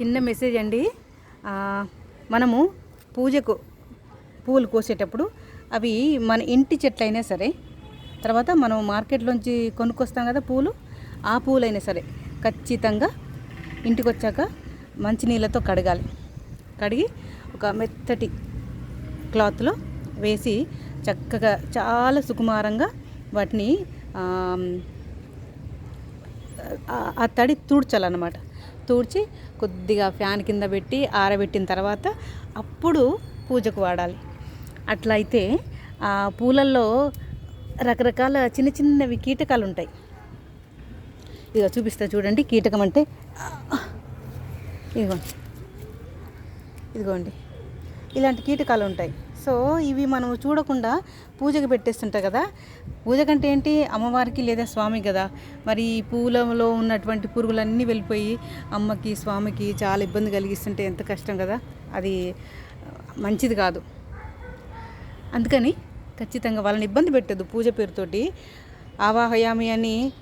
చిన్న మెసేజ్ అండి. మనము పూజకు పూలు కోసేటప్పుడు అవి మన ఇంటి చెట్లు అయినా సరే తర్వాత మనం మార్కెట్లోంచి కొనుక్కొస్తాం కదా పూలు ఆ పూలైనా సరే ఖచ్చితంగా ఇంటికి వచ్చాక మంచినీళ్ళతో కడగాలి. కడిగి ఒక మెత్తటి క్లాత్లో వేసి చక్కగా చాలా సుకుమారంగా వాటిని ఆ- ఆ తడి తూడ్చాలన్నమాట. తూడ్చి కొద్దిగా ఫ్యాన్ కింద పెట్టి ఆరబెట్టిన తర్వాత అప్పుడు పూజకు వాడాలి. అట్లయితే ఆ పూలల్లో రకరకాల చిన్న చిన్నవి కీటకాలు ఉంటాయి. ఇక చూపిస్తా చూడండి కీటకం అంటే ఇదిగోండి. ఇదిగోండి. ఇలాంటి కీటకాలు ఉంటాయి. సో ఇవి మనం చూడకుండా పూజకు పెట్టేస్తుంటాయి కదా. పూజ కంటే ఏంటి? అమ్మవారికి లేదా స్వామి కదా. మరి ఈ పూలలో ఉన్నటువంటి పురుగులన్నీ వెళ్ళిపోయి అమ్మకి స్వామికి చాలా ఇబ్బంది కలిగిస్తుంటే ఎంత కష్టం కదా. అది మంచిది కాదు. అందుకని ఖచ్చితంగా వాళ్ళని ఇబ్బంది పెట్టద్దు పూజ పేరుతోటి. ఆవాహయామి అని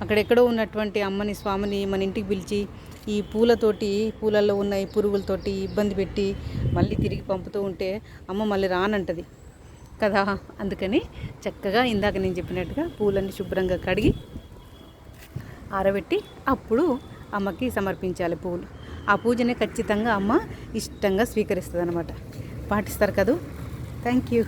అక్కడెక్కడో ఉన్నటువంటి అమ్మని స్వామిని మన ఇంటికి పిలిచి ఈ పూలతోటి పూలల్లో ఉన్న ఈ పురుగులతోటి ఇబ్బంది పెట్టి మళ్ళీ తిరిగి పంపుతూ ఉంటే అమ్మ మళ్ళీ రానంటది. కదా? అందుకని చక్కగా ఇందాక నేను చెప్పినట్టుగా పూలన్నీ శుభ్రంగా కడిగి ఆరబెట్టి అప్పుడు అమ్మకి సమర్పించాలి పూలు. ఆ పూజని ఖచ్చితంగా అమ్మ ఇష్టంగా స్వీకరిస్తుంది అనమాట పాటిస్తారు కదూ? Thank you